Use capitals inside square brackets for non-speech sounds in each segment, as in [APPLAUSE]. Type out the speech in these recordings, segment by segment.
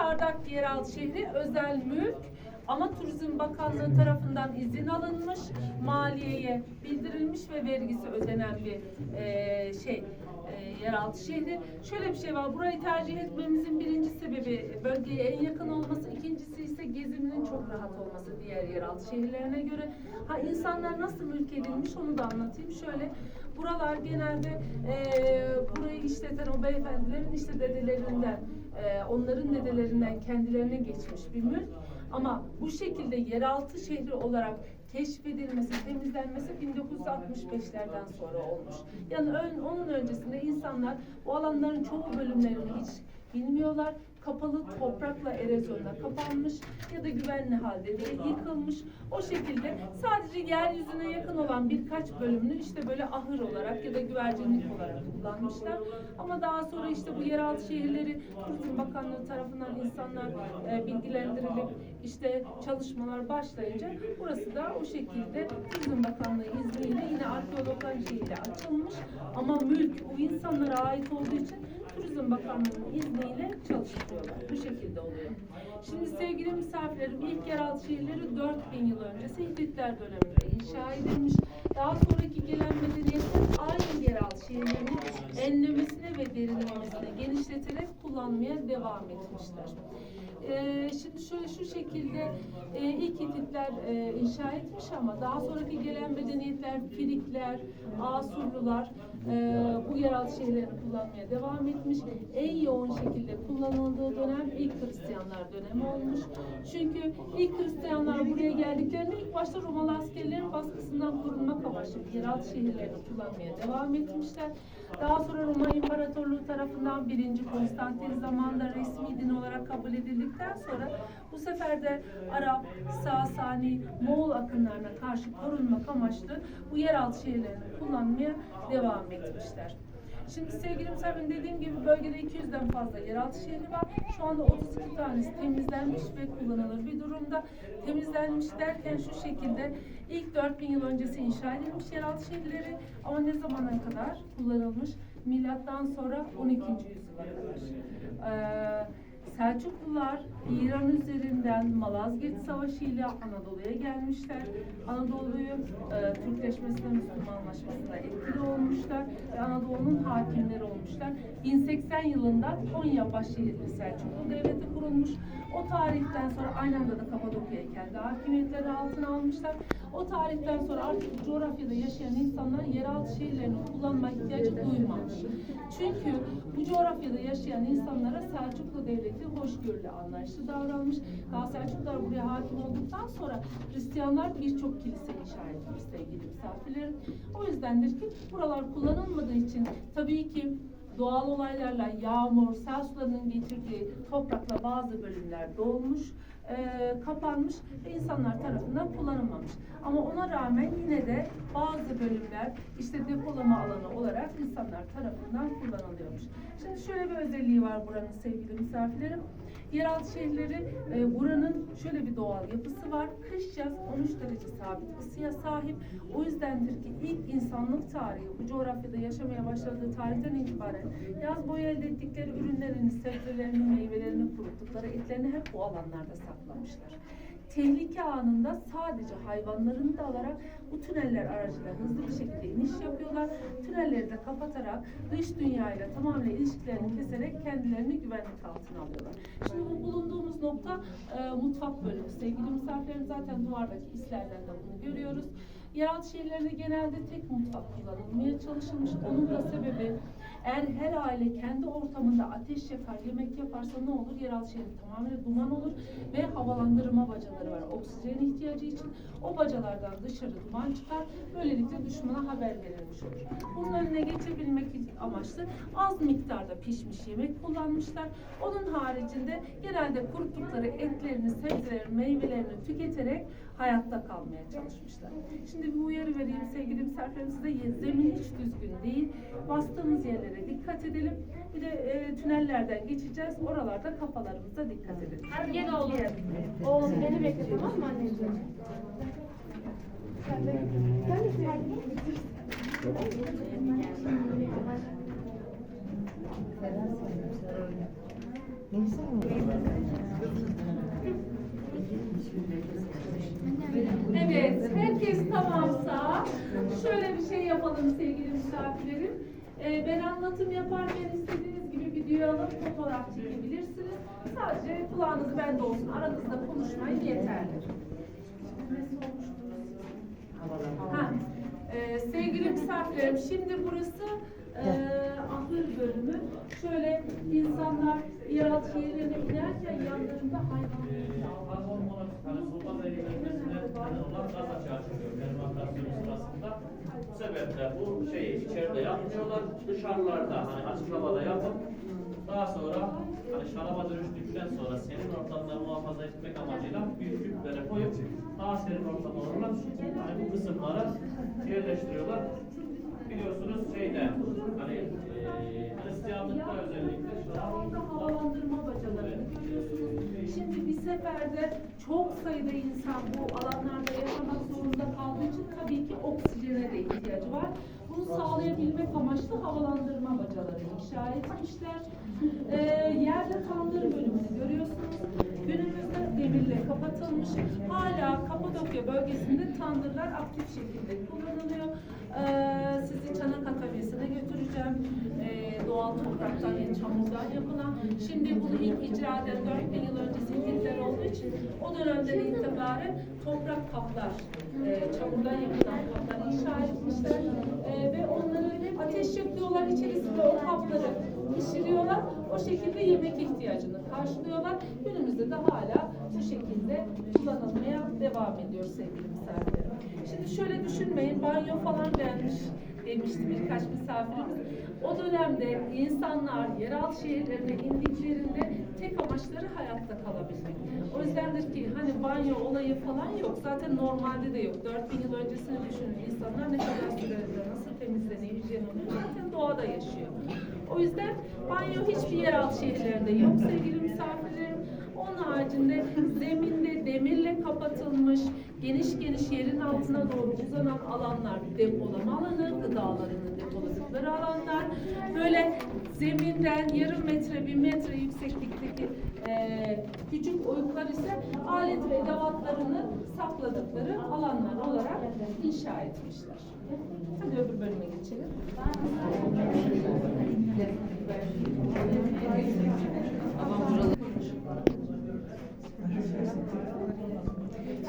Çardak Yeraltı Şehri özel mülk ama Turizm Bakanlığı tarafından izin alınmış, maliyeye bildirilmiş ve vergisi ödenen bir eee, şey eee, yeraltı şehri. Şöyle bir şey var, burayı tercih etmemizin birinci sebebi bölgeye en yakın olması, ikincisi ise geziminin çok rahat olması diğer yeraltı şehirlerine göre. Ha insanlar nasıl mülk edilmiş onu da anlatayım. Şöyle buralar genelde eee, burayı işleten o beyefendilerin işte dedelerinden ee, onların dedelerinden kendilerine geçmiş bir mülk. Ama bu şekilde yeraltı şehri olarak keşfedilmesi, temizlenmesi 1965'lerden sonra olmuş. Yani ön, onun öncesinde insanlar bu alanların çoğu bölümlerini hiç bilmiyorlar. Kapalı toprakla erozyonla kapanmış ya da güvenli halde değil, yıkılmış. O şekilde sadece yeryüzüne yakın olan birkaç bölümünü işte böyle ahır olarak ya da güvercinlik olarak kullanmışlar. Ama daha sonra işte bu yeraltı şehirleri Turizm Bakanlığı tarafından insanlar e, bilgilendirilip işte çalışmalar başlayınca burası da o şekilde Turizm Bakanlığı izniyle yine arkeologların şeyiyle açılmış. Ama mülk bu insanlara ait olduğu için Turizm Bakanlığı'nın izniyle çalıştırıyorlar. Bu şekilde oluyor. Şimdi sevgili misafirlerim ilk yeraltı şehirleri 4000 yıl öncesi Hititler döneminde inşa edilmiş. Daha sonraki gelen medeniyetler aynı yeraltı şehirlerini enlemesine ve derinlemesine genişleterek kullanmaya devam etmişler. Ee, şimdi şöyle şu şekilde e, ilk Hititler e, inşa etmiş ama daha sonraki gelen medeniyetler Firikler, Asurlular e, bu yeraltı şehirlerini kullanmaya devam etmiş. En yoğun şekilde kullanıldığı dönem ilk Hristiyanlar dönemi olmuş. Çünkü ilk Hristiyanlar buraya geldiklerinde ilk başta Romalı askerlerin baskısından korunmak amaçlı yeraltı şehirlerini kullanmaya devam etmişler. Daha sonra Roma İmparatorluğu tarafından 1. Konstantin zamanında resmi din olarak kabul edildikten sonra bu sefer de Arap, Sasani, Moğol akınlarına karşı korunmak amaçlı bu yeraltı şehirlerini kullanmaya devam etmişler. Şimdi sevgili misafirim dediğim gibi bölgede 200'den fazla yeraltı şehri var. Şu anda 32 tanesi temizlenmiş ve kullanılır bir durumda. Temizlenmiş derken şu şekilde ilk 4000 yıl öncesi inşa edilmiş yeraltı şehirleri ama ne zamana kadar kullanılmış? Milattan sonra 12. yüzyıla kadar. Ee, Selçuklular İran üzerinden Malazgirt Savaşı ile Anadolu'ya gelmişler. Anadolu'yu e, Türkleşmesine, Müslümanlaşmasına etkili olmuşlar ve Anadolu'nun hakimleri olmuşlar. 1080 yılında Konya başşehirli Selçuklu Devleti kurulmuş. O tarihten sonra aynı anda da Kapadokya'yı kendi hakimiyetleri altına almışlar. O tarihten sonra artık coğrafyada yaşayan insanlar yeraltı şehirlerini kullanma ihtiyacı duymamış. Çünkü bu coğrafyada yaşayan insanlara Selçuklu Devleti hoşgörülü anlayışlı davranmış. Daha Selçuklular buraya hakim olduktan sonra Hristiyanlar birçok kilise inşa etmiş sevgili misafirlerim. O yüzdendir ki buralar kullanılmadığı için tabii ki doğal olaylarla yağmur, sel sularının getirdiği toprakla bazı bölümler dolmuş, e, kapanmış ve insanlar tarafından kullanılmamış. Ama ona rağmen yine de bazı bölümler işte depolama alanı olarak insanlar tarafından kullanılıyormuş. Şimdi şöyle bir özelliği var buranın sevgili misafirlerim. Yeraltı şehirleri e, buranın şöyle bir doğal yapısı var. Kış yaz 13 derece sabit ısıya sahip. O yüzdendir ki ilk insanlık tarihi bu coğrafyada yaşamaya başladığı tarihten itibaren yaz boyu elde ettikleri ürünlerini, sebzelerini, meyvelerini, kuruttukları etlerini hep bu alanlarda saklamışlar. Tehlike anında sadece hayvanlarını da alarak bu tüneller aracılığıyla hızlı bir şekilde iniş yapıyorlar. Tünelleri de kapatarak dış dünyayla tamamen ilişkilerini keserek kendilerini güvenlik altına alıyorlar. Şimdi bu bulunduğumuz nokta e, mutfak bölümü. Sevgili misafirlerim zaten duvardaki islerden de bunu görüyoruz. Yeraltı şehirlerinde genelde tek mutfak kullanılmaya çalışılmış. Onun da sebebi eğer her aile kendi ortamında ateş yakar, yemek yaparsa ne olur? Yeraltı şehri tamamen duman olur ve havalandırma bacaları var. Oksijen ihtiyacı için o bacalardan dışarı duman çıkar. Böylelikle düşmana haber verilmiş olur. Bunun önüne geçebilmek amaçlı az miktarda pişmiş yemek kullanmışlar. Onun haricinde genelde kuruttukları etlerini, sebzelerini, meyvelerini tüketerek hayatta kalmaya çalışmışlar. Şimdi Şimdi bir uyarı vereyim sevgili misafirlerim size. Zemin hiç düzgün değil. Bastığımız yerlere dikkat edelim. Bir de e, tünellerden geçeceğiz. Oralarda kafalarımıza dikkat edelim. Hadi gel oğlum. Oğlum beni bekle tamam mı anneciğim? Sen de, sen de Evet, herkes şöyle bir şey yapalım sevgili misafirlerim. Ee, ben anlatım yaparken istediğiniz gibi video alıp fotoğraf çekebilirsiniz. Sadece kulağınız bende olsun. Aranızda konuşmayın yeterli. Ha, e, sevgili misafirlerim, şimdi burası e, ahır bölümü. Şöyle insanlar yeraltı şehirlerine inerken yanlarında hayvanlar. Verilmesine olan gaz açığa çıkıyor fermentasyonu sırasında. Bu sebeple bu şeyi içeride yapmıyorlar, dışarılarda hani açık havada yapıp daha sonra hani şaraba dönüştükten sonra serin ortamda muhafaza etmek amacıyla büyük küplere koyup daha serin ortam olarak hani bu kısımlara yerleştiriyorlar. Biliyorsunuz şeyde hani Hristiyanlıkta özellikle şu an havalandırma bacalarını görüyorsunuz. Şimdi bir seferde çok sayıda insan bu alanlarda yaşamak zorunda kaldığı için tabii ki oksijene de ihtiyacı var. Bunu sağlayabilmek amaçlı havalandırma bacaları inşa etmişler. Ee, yerde tandır bölümünü görüyorsunuz. Günümüzde demirle kapatılmış. Hala Kapadokya bölgesinde tandırlar aktif şekilde kullanılıyor. Ee, sizi Çanakkale Atölyesi'ne götüreceğim. Ee, doğal topraktan, yani çamurdan yapılan. Şimdi bunu ilk icra eden 4000 yıl öncesi İngiltere olduğu için o dönemden itibaren toprak kaplar, e, çamurdan yapılan kaplar inşa etmişler. E, ve onları ateş yakıyorlar içerisinde o kapları pişiriyorlar. O şekilde yemek ihtiyacını karşılıyorlar. Günümüzde de hala bu şekilde kullanılmaya devam ediyor sevgili misafirlerim. Şimdi şöyle düşünmeyin, banyo falan denmiş demişti birkaç misafirimiz. O dönemde insanlar yeraltı şehirlerine indiklerinde tek amaçları hayatta kalabilmek. O yüzdendir ki hani banyo olayı falan yok. Zaten normalde de yok. 4000 yıl öncesini düşünün. İnsanlar ne kadar sürede nasıl temizleniyor, hijyen oluyor. Zaten doğada yaşıyor. O yüzden banyo hiçbir yeraltı şehirlerinde yok sevgili misafirlerim. Onun haricinde zeminde demirle kapatılmış, geniş geniş yerin altına doğru uzanan alanlar depolama alanı, gıdalarını depoladıkları alanlar. Böyle zeminden yarım metre, bir metre yükseklikteki eee, küçük oyuklar ise alet ve edevatlarını sakladıkları alanlar olarak inşa etmişler. Hadi öbür bölüme geçelim.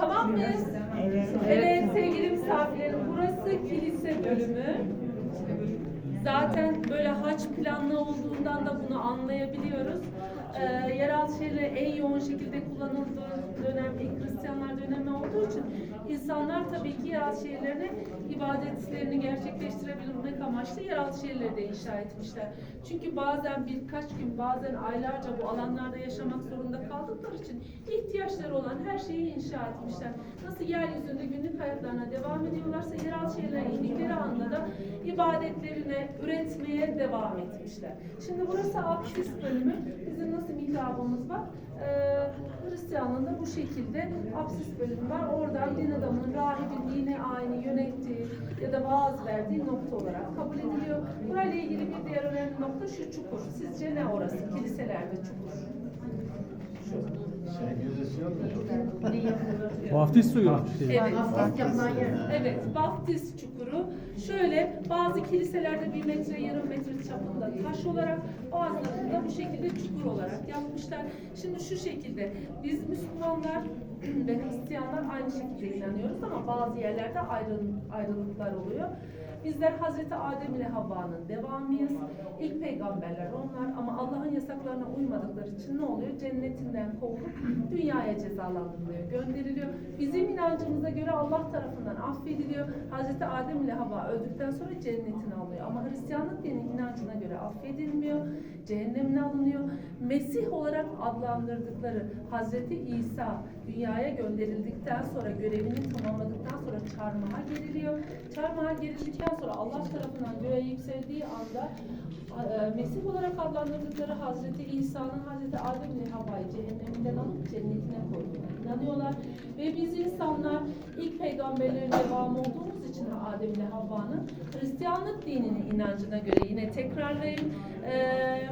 Tamam mıyız? Evet. Evet sevgili misafirlerim burası kilise bölümü. Zaten böyle haç planlı olduğundan da bunu anlayabiliyoruz. Ee, yeraltı şehirleri en yoğun şekilde kullanıldığı dönem ilk Hristiyanlar dönemi olduğu için insanlar tabii ki yeraltı şehirlerine ibadetlerini gerçekleştirebilmek amaçlı yeraltı şehirleri de inşa etmişler. Çünkü bazen birkaç gün bazen aylarca bu alanlarda yaşamak zorunda kaldıkları için ihtiyaçları olan her şeyi inşa etmişler. Nasıl yeryüzünde günlük hayatlarına devam ediyorlarsa yeraltı şehirlerine indikleri anda da ibadetlerine, üretmeye devam etmişler. Şimdi burası abdest bölümü. Bizim nasıl mihrabımız var? Ee, Hristiyanlığında bu şekilde abdest bölümü var. Oradan din adamının rahibin dine aynı yönettiği ya da vaaz verdiği nokta olarak kabul ediliyor. Burayla ilgili bir diğer önemli nokta şu çukur. Sizce ne orası? Kiliselerde çukur. Şu. Vaftiz suyu. Şey. Evet. Evet, vaftiz çukuru. Şöyle bazı kiliselerde bir metre, yarım metre çapında taş olarak, bazılarında bu şekilde çukur olarak yapmışlar. Şimdi şu şekilde, biz Müslümanlar [CLEARS THROAT] ve Hristiyanlar aynı şekilde inanıyoruz ama bazı yerlerde ayrı- ayrılıklar oluyor. Bizler Hazreti Adem ile Havva'nın devamıyız. İlk peygamberler onlar ama Allah'ın yasaklarına uymadıkları için ne oluyor? Cennetinden kovulup dünyaya cezalandırılıyor, gönderiliyor. Bizim inancımıza göre Allah tarafından affediliyor. Hazreti Adem ile Havva öldükten sonra cennetine alıyor. Ama Hristiyanlık dini inancına göre affedilmiyor, cehennemine alınıyor. Mesih olarak adlandırdıkları Hazreti İsa dünyaya gönderildikten sonra görevini tamamladıktan sonra çarmıha geriliyor. Çarmıha gerildikten sonra Allah tarafından göğe yükseldiği anda e, Mesih olarak adlandırdıkları Hazreti İsa'nın Hazreti Adem ile Havva'yı cehenneminden alıp cennetine koyduğuna inanıyorlar. Ve biz insanlar ilk peygamberlerin devamı olduğumuz için Adem ile Havva'nın Hristiyanlık dininin inancına göre yine tekrarlayayım. Eee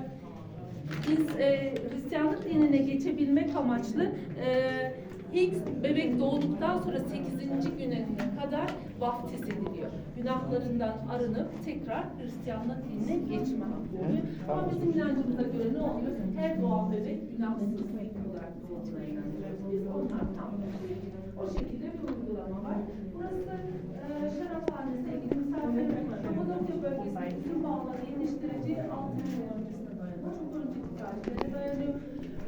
biz e, Hristiyanlık dinine geçebilmek amaçlı e, İlk bebek doğduktan sonra 8. gününe kadar vaftiz ediliyor. Günahlarından arınıp tekrar Hristiyanlık dinine geçme hakkı oluyor. Ama bizim inancımıza göre ne oluyor? Her doğan bebek günahsız olarak doğduğuna inanıyoruz. Biz onlar tam. O şekilde bir uygulama var. Burası e, şaraphane sevgili misafirler. Kapadokya bölgesinde üzüm bağları yetiştireceği 6 milyon öncesine dayanıyor. Çok önceki tarihlere dayanıyor.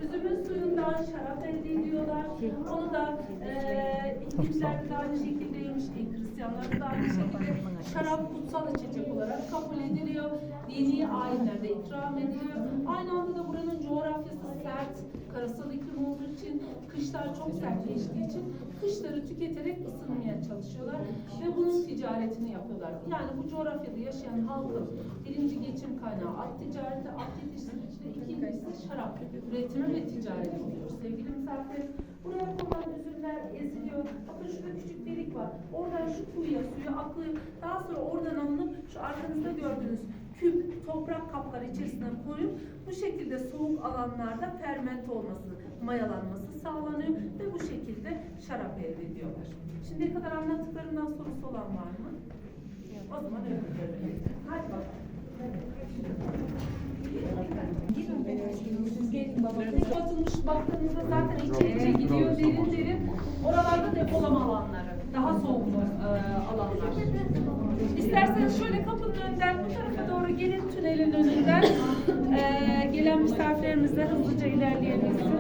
Üzümün suyundan şarap elde ediyorlar. Onu da e, İngilizlerde de aynı şekildeymiş, Hristiyanlarda da aynı şekilde şarap kutsal içecek olarak kabul ediliyor. Dini ayinlerde ikram ediliyor. Aynı anda da buranın coğrafyası sert, karasal iklim olduğu için, kışlar çok sert geçtiği için kışları tüketerek ısınmaya çalışıyorlar ve bunun ticaretini yapıyorlar. Yani bu coğrafyada yaşayan halkın birinci geçim kaynağı at ticareti, at yetiştiriciliği, ikincisi şarap üretimi ve ticareti oluyor. Sevgili misafir, buraya konan üzümler eziliyor. Bakın şurada küçük delik var. Oradan şu kuyuya suyu akıyor. Daha sonra oradan alınıp şu arkanızda gördüğünüz küp toprak kaplar içerisine koyup bu şekilde soğuk alanlarda fermente olması, mayalanması sağlanıyor ve bu şekilde şarap elde ediyorlar. Şimdiye kadar anlattıklarımdan sorusu olan var mı? O zaman bölüme. Hadi bakalım. Kapatılmış baktığınızda zaten içe içe gidiyor derin derin. Oralarda depolama alanları. Daha soğuk e, alanlar. İsterseniz şöyle kapının tarafa doğru gelin tünelin önünden. E, gelen misafirlerimizle hızlıca ilerleyebilsin.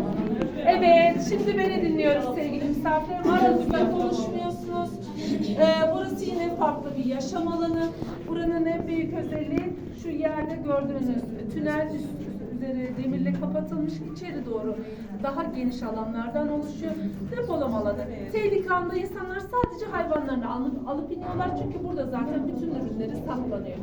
Evet, şimdi beni dinliyoruz sevgili misafirlerim. Aranızda konuşmuyorsunuz. E, burası yine farklı bir yaşam alanı. Buranın en büyük özelliği şu yerde gördüğünüz tünel üst üzeri demirle kapatılmış içeri doğru daha geniş alanlardan oluşuyor. Depolama alanı. Tehlike anında insanlar sadece hayvanlarını alıp, alıp iniyorlar çünkü burada zaten bütün ürünleri saklanıyor.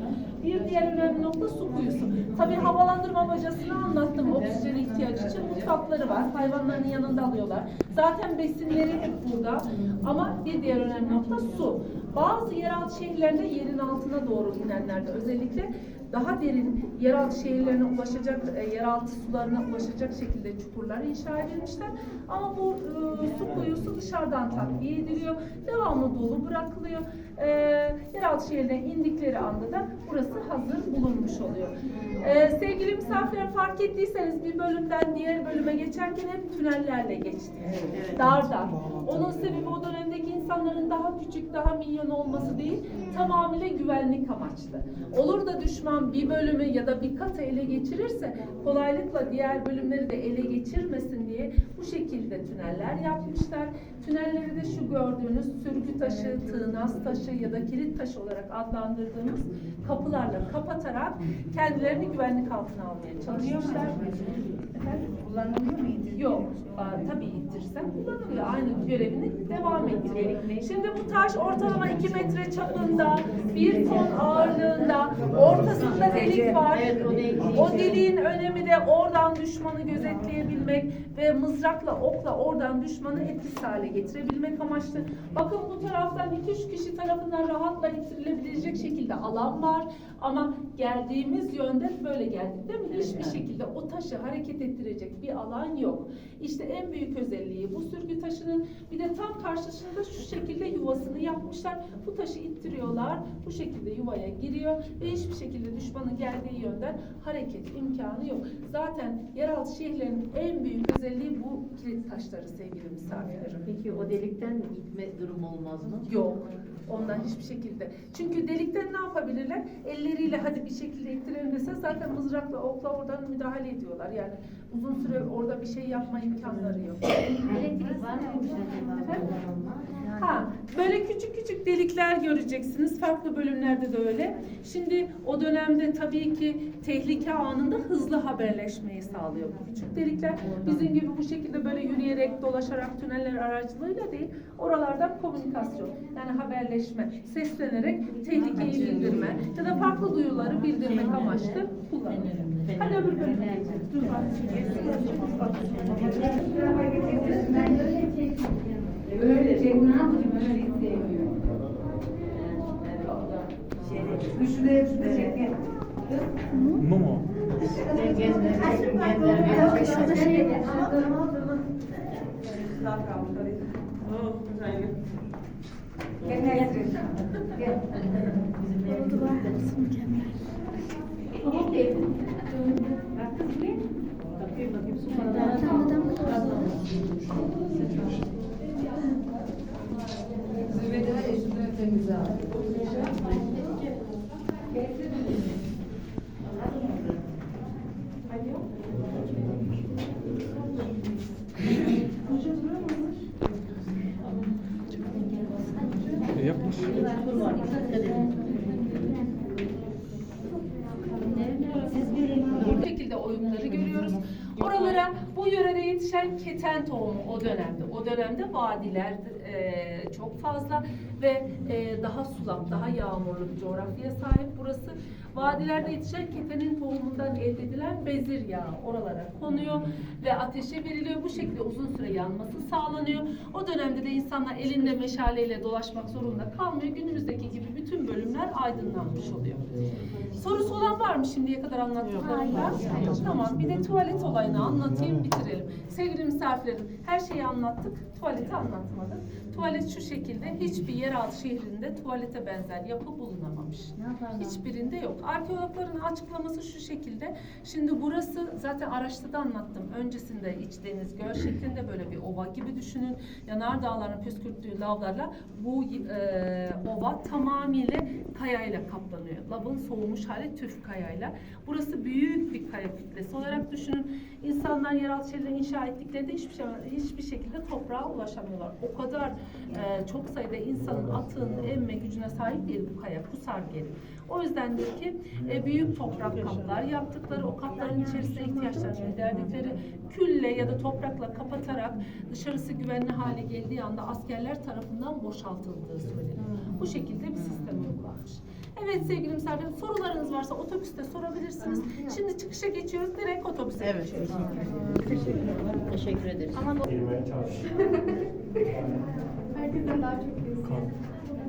Bir diğer önemli nokta su kuyusu. Tabii havalandırma bacasını anlattım oksijen ihtiyacı için. Mutfakları var. Hayvanlarının yanında alıyorlar. Zaten besinleri hep burada. Ama bir diğer önemli nokta su. Bazı yeraltı şehirlerinde yerin altına doğru inenlerde özellikle daha derin yeraltı şehirlerine ulaşacak, e, yeraltı sularına ulaşacak şekilde çukurlar inşa edilmişler. Ama bu e, su kuyusu dışarıdan takviye ediliyor. Devamlı dolu bırakılıyor. E, yeraltı şehirine indikleri anda da burası hazır bulunmuş oluyor. E, sevgili misafirler fark ettiyseniz bir bölümden diğer bölüme geçerken hep tünellerle geçtik. Dar dar. Onun sebebi o dönemdeki insanların daha küçük, daha minyon olması değil, tamamıyla güvenlik amaçlı. Olur da düşman bir bölümü ya da bir katı ele geçirirse kolaylıkla diğer bölümleri de ele geçirmesin diye bu şekilde tüneller yapmışlar. Tünelleri de şu gördüğünüz sürgü taşı, tığnaz taşı ya da kilit taşı olarak adlandırdığımız kapılarla kapatarak kendilerini güvenlik altına almaya çalışmışlar. Efendim? Kullanılıyor mu? Yok. Aa, tabii ittirsen kullanılıyor. Aynı görevini devam ettiriyor. Şimdi bu taş ortalama 2 metre çapında, 1 ton ağırlığında, ortasında delik var. O deliğin önemi de oradan düşmanı gözetleyebilmek ve mızrakla, okla oradan düşmanı etkisiz hale getirebilmek amaçlı. Bakın bu taraftan 2-3 kişi tarafından rahatla ittirilebilecek şekilde alan var. Ama geldiğimiz yönde böyle geldik değil mi? Hiçbir şekilde o taşı hareket ettirecek bir alan yok. İşte en büyük özelliği bu sürgü taşının bir de tam karşısında şu şekilde yuvasını yapmışlar. Bu taşı ittiriyorlar. Bu şekilde yuvaya giriyor ve hiçbir şekilde düşmanın geldiği yönden hareket imkanı yok. Zaten yeraltı şehirlerin en büyük özelliği bu kilit taşları sevgili misafirlerim. Peki o delikten gitme durumu olmaz mı? Yok. Ondan hiçbir şekilde. Çünkü delikten ne yapabilirler? Elleriyle hadi bir şekilde ittirelim dese zaten mızrakla, okla oradan müdahale ediyorlar. Yani uzun süre orada bir şey yapma imkanları yok. Elektrik var mıymış Efendim? Ha, böyle küçük küçük delikler göreceksiniz. Farklı bölümlerde de öyle. Şimdi o dönemde tabii ki tehlike anında hızlı haberleşmeyi sağlıyor bu küçük delikler. Bizim gibi bu şekilde böyle yürüyerek, dolaşarak tüneller aracılığıyla değil, oralardan komünikasyon, yani haberleşme, seslenerek tehlikeyi bildirme ya da farklı duyuları bildirmek amaçlı kullanılıyor. Hadi öbür bölüme geçelim. Dur Öyle şey ne yapayım öyle istemiyor. Şurada hepsi de çekin. Bu mu? Gezme, gezme, gezme. Şurada şey. Gel Nesrin. Gel. Tamam değil. Bak kız ne? Bakayım bakayım su Zübeyde var ya şunu temize al. E, yapmış. Bu şekilde oyunları görüyoruz. Oralara bu yörede yetişen keten tohumu o dönemde. Dönemde vadiler e, çok fazla ve e, daha sulak, daha yağmurlu bir coğrafyaya sahip burası. Vadilerde yetişen ketenin tohumundan elde edilen bezir yağı oralara konuyor ve ateşe veriliyor. Bu şekilde uzun süre yanması sağlanıyor. O dönemde de insanlar elinde meşaleyle dolaşmak zorunda kalmıyor. Günümüzdeki gibi bütün bölümler aydınlanmış oluyor. Sorusu olan var mı şimdiye kadar anlattıklarımda? Tamam. Bir de tuvalet olayını anlatayım, bitirelim. Sevgili misafirlerim, her şeyi anlattık, tuvaleti anlatmadık. Tuvalet şu şekilde, hiçbir yeraltı şehrinde tuvalete benzer yapı bulunamamış. Hiçbirinde yok. Arkeologların açıklaması şu şekilde. Şimdi burası zaten araçta da anlattım. Öncesinde iç deniz göl şeklinde böyle bir ova gibi düşünün. Yanar dağların püskürttüğü lavlarla bu e, ova tamamıyla kayayla kaplanıyor. Lavın soğumuş hali tüf kayayla. Burası büyük bir kaya kütlesi olarak düşünün. İnsanlar yeraltı şehirleri inşa ettiklerinde hiçbir şey hiçbir şekilde toprağa ulaşamıyorlar. O kadar e, çok sayıda insanın atığın emme gücüne sahip değil bu kaya. Kusar geri. O yüzdendir ki e, büyük toprak kaplar yaptıkları, o kapların içerisine ihtiyaçlarını giderdikleri külle ya da toprakla kapatarak dışarısı güvenli hale geldiği anda askerler tarafından boşaltıldığı söyleniyor. Bu şekilde bir sistem uygulanmış. Evet sevgili misafirlerim sorularınız varsa otobüste sorabilirsiniz. Şimdi çıkışa geçiyoruz. Direkt otobüse geçiyoruz. Teşekkür ederiz. Herkesten daha çok.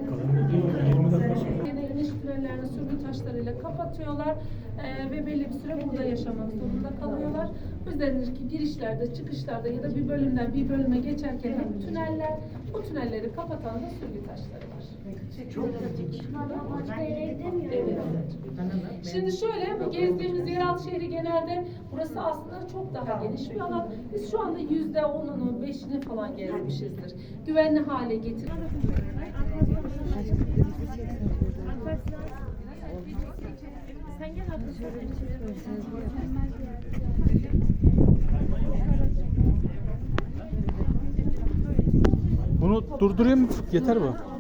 Kadın dedi 20 dakika sonra. Tünellerini sürgü taşlarıyla kapatıyorlar eee, ve belli bir süre burada yaşamak zorunda kalıyorlar. O yüzdendir ki girişlerde, çıkışlarda ya da bir bölümden bir bölüme geçerken hep tüneller, bu tünelleri kapatan da sürgü taşları var. Evet. Şimdi şöyle, bu gezdiğimiz yeraltı şehri genelde, burası aslında çok daha geniş bir alan. Biz şu anda yüzde onunu, beşini falan gezmişizdir. Güvenli hale getir. Bunu durdurayım? Yeter bu.